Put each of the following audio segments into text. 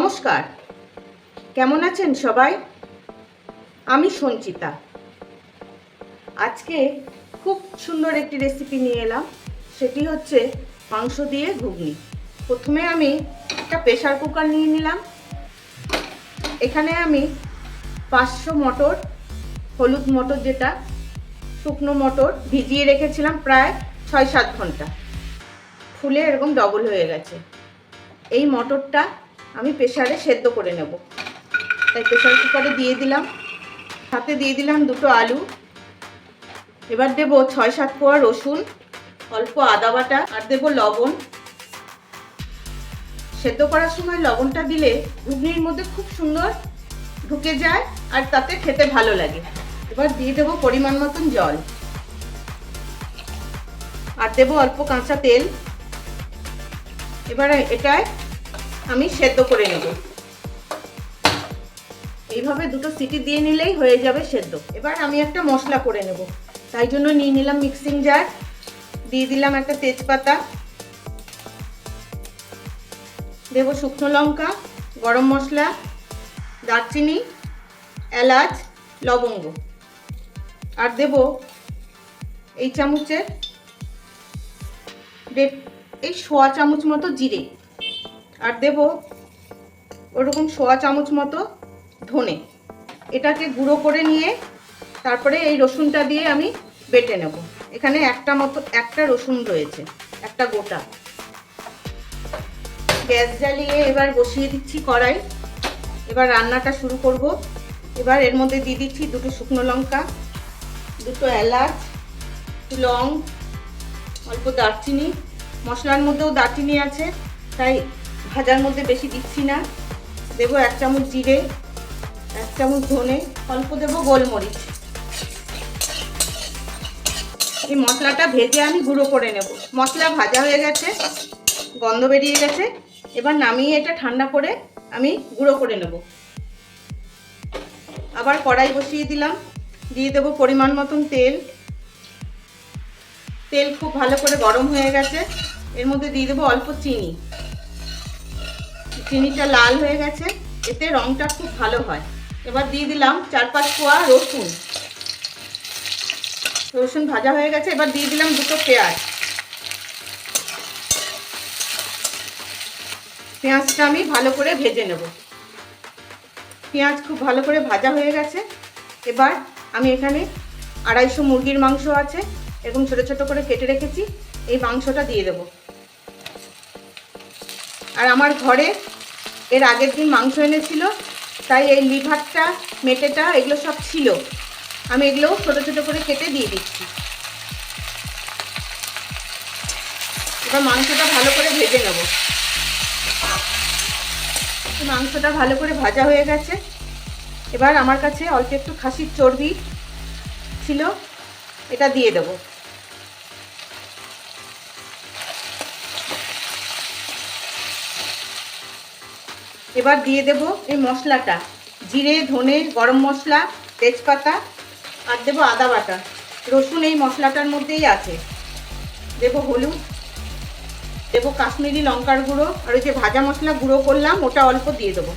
নমস্কার। কেমন আছেন সবাই? আমি সঞ্চিতা। আজকে খুব সুন্দর একটি রেসিপি নিয়ে এলাম। সেটি হচ্ছে মাংস দিয়ে ঘুগনি। প্রথমে আমি একটা প্রেশার কুকার নিয়ে নিলাম। এখানে আমি পাঁচশো মটর হলুদ মটর যেটা, শুকনো মটর ভিজিয়ে রেখেছিলাম প্রায় ছয় সাত ঘণ্টা। ফুলে এরকম ডবল হয়ে গেছে। এই মটরটা আমি প্রেশারে সেদ্ধ করে নেব। তাই প্রেশার কুকারে দিয়ে দিলাম। সাথে দিয়ে দিলাম দুটো আলু। এবার দেবো ছয় সাত কোয়া রসুন, অল্প আদা বাটা, আর দেবো লবণ। সেদ্ধ করার সময় লবণটা দিলে ঘুগনির মধ্যে খুব সুন্দর ঢুকে যায়, আর তাতে খেতে ভালো লাগে। এবার দিয়ে দেবো পরিমাণ মতন জল। আর দেবো অল্প কাঁচা তেল। এবারে এটায় আমি সেদ্ধ করে নেব। এইভাবে দুটো সিটি দিয়ে নিলেই হয়ে যাবে সেদ্ধ। এবার আমি একটা মশলা করে নেব। তাই জন্য নিয়ে নিলাম মিক্সিং জার দিয়ে দিলাম একটা তেজপাতা, দেব শুকনো লঙ্কা, গরম মশলা, দারচিনি, এলাচ, লবঙ্গ। আর দেব এই চামচের এই সোয়া চামচ মতো জিরে। আর দেব ওরকম সোয়া চামচ মতো ধনে। এটাকে গুঁড়ো করে নিয়ে তারপরে এই রসুনটা দিয়ে আমি বেটে নেব। এখানে একটা মতো, একটা রসুন রয়েছে, একটা গোটা। গ্যাস জ্বালিয়ে এবার বসিয়ে দিচ্ছি কড়াই। এবার রান্নাটা শুরু করব। এবার এর মধ্যে দিয়ে দিচ্ছি দুটো শুকনো লঙ্কা, দুটো এলাচ লং, অল্প দারচিনি। মশলার মধ্যেও দারচিনি আছে, তাই ভাজার মধ্যে বেশি দিচ্ছি না। দেবো এক চামচ জিরে, এক চামচ ধনে, অল্প দেবো গোলমরিচ। এই মশলাটা ভেজে আমি গুঁড়ো করে নেব। মশলা ভাজা হয়ে গেছে, গন্ধ বেরিয়ে গেছে। এবার নামিয়ে এটা ঠান্ডা করে আমি গুঁড়ো করে নেব। আবার কড়াই বসিয়ে দিলাম। দিয়ে দেবো পরিমাণ মতন তেল। তেল খুব ভালো করে গরম হয়ে গেছে। এর মধ্যে দিয়ে দেবো অল্প চিনি। চিনিটা লাল হয়ে গেছে, এতে রংটা খুব ভালো হয়। এবার দিয়ে দিলাম চার পাঁচ কোয়া রসুন। রসুন ভাজা হয়ে গেছে, এবার দিয়ে দিলাম দুটো পেঁয়াজ। পেঁয়াজটা আমি ভালো করে ভেজে নেব। পেঁয়াজ খুব ভালো করে ভাজা হয়ে গেছে। এবার আমি এখানে আড়াইশো মুরগির মাংস আছে, এরকম ছোটো ছোটো করে কেটে রেখেছি, এই মাংসটা দিয়ে দেব। আর আমার ঘরে এর আগের দিন মাংস এনেছিল, তাই এই লিভারটা, মেটেটা, এগুলো সব ছিল। আমি এগুলো ছোটো ছোটো করে কেটে দিয়ে দিচ্ছি। এবার মাংসটা ভালো করে ভেজে নেব। মাংসটা ভালো করে ভাজা হয়ে গেছে। এবার আমার কাছে অল্প একটু খাসির চর্বি ছিল, এটা দিয়ে দেব। এবার দিয়ে দেব এই মশলাটা। জিরে, ধনে, গরম মশলা, তেজপাতা, আর দেবো আদা বাটা। রসুন এই মশলাটার মধ্যেই আছে। দেব হলুদ, দেবো কাশ্মীরি লঙ্কার গুঁড়ো, আর ওই যে ভাজা মশলা গুঁড়ো করলাম, ওটা অল্প দিয়ে দেবো।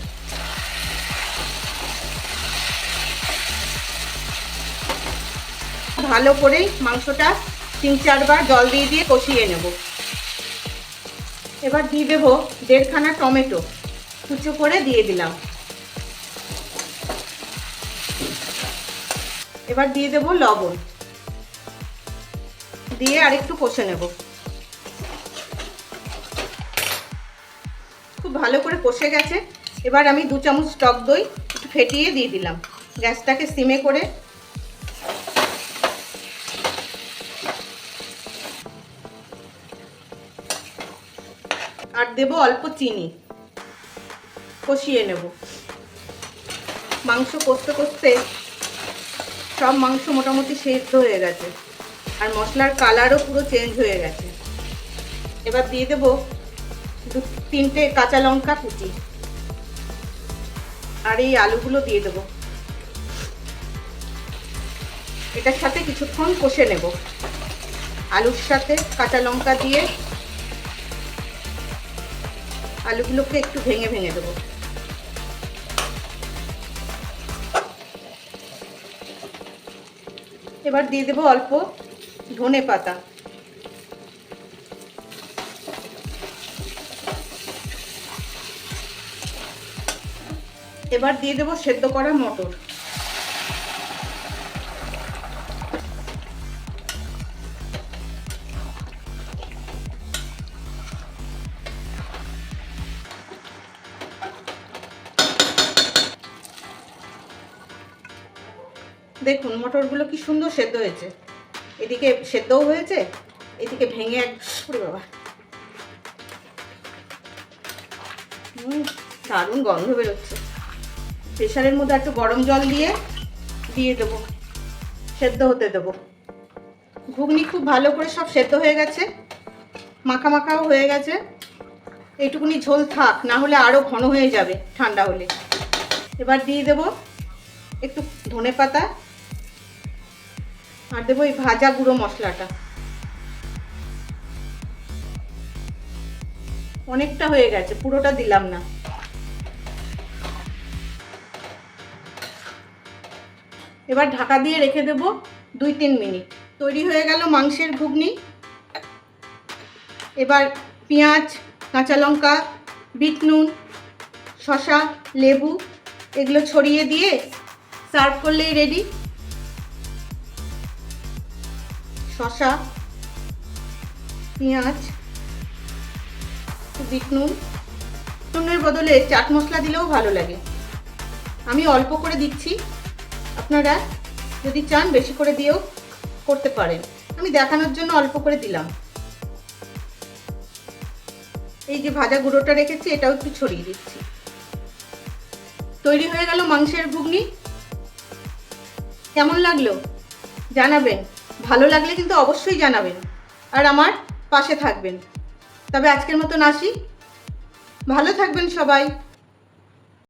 ভালো করে মাংসটা তিন চারবার জল দিয়ে দিয়ে কষিয়ে নেব। এবার দিয়ে দেবো দেড়খানা টমেটো। কুচো করে দিয়ে দিলাম। এবার দিয়ে দেবো লবণ। দিয়ে আরেকটু কষে নেব। খুব ভালো করে কষে গেছে। এবার আমি দু চামচ টক দই একটু ফেটিয়ে দিয়ে দিলাম। গ্যাসটাকে সিমে করে। আর দেব অল্প চিনি। কষিয়ে নেব। মাংস কষতে কষতে সব মাংস মোটামুটি সেদ্ধ হয়ে গেছে। আর মশলার কালারও পুরো চেঞ্জ হয়ে গেছে। এবার দিয়ে দেব দু, তিনটে কাঁচা লঙ্কা কুচি। আর এই আলুগুলো দিয়ে দেবো। এটার সাথে কিছুক্ষণ কষে নেব। আলুর সাথে কাঁচা লঙ্কা দিয়ে আলুগুলোকে একটু ভেঙে ভেঙে দেবো। এবার দিয়ে দেবো অল্প ধনে পাতা। এবার দিয়ে দেবো সেদ্ধ করা মটর। দেখুন, মটরগুলো কি সুন্দর সেদ্ধ হয়েছে। এদিকে সেদ্ধও হয়েছে, এদিকে ভেঙে এক বাবা। দারুণ গন্ধ বেরোচ্ছে। প্রেশারের মধ্যে একটু গরম জল দিয়ে দিয়ে দেবো। সেদ্ধ হতে দেবো। ঘুগনি খুব ভালো করে সব সেদ্ধ হয়ে গেছে। মাখা মাখাও হয়ে গেছে। এইটুকুনি ঝোল থাক, না হলে আরও ঘন হয়ে যাবে ঠান্ডা হলে। এবার দিয়ে দেবো একটু ধনে পাতা আর দেবো এই ভাজা গুঁড়ো মশলাটা। অনেকটা হয়ে গেছে, পুরোটা দিলাম না। এবার ঢাকা দিয়ে রেখে দেব দুই তিন মিনিট। তৈরি হয়ে গেল মাংসের ঘুগনি। এবার পেঁয়াজ, কাঁচা লঙ্কা, বিট নুন শশা লেবু, এগুলো ছড়িয়ে দিয়ে সার্ভ করলেই রেডি। শশা পেঁয়াজ, বিট নুন। নুনের বদলে চাট মশলা দিলেও ভালো লাগে। আমি অল্প করে দিচ্ছি। আপনারা যদি চান বেশি করে দিয়েও করতে পারেন। আমি দেখানোর জন্য অল্প করে দিলাম। এই যে ভাজা গুঁড়োটা রেখেছি, এটাও একটু ছড়িয়ে দিচ্ছি। তৈরি হয়ে গেল মাংসের ঘুগনি। কেমন লাগল? জানাবেন। ভালো লাগলে কিন্তু অবশ্যই জানাবেন। আর আমার পাশে থাকবেন। তবে আজকের মতন আসি। ভালো থাকবেন সবাই।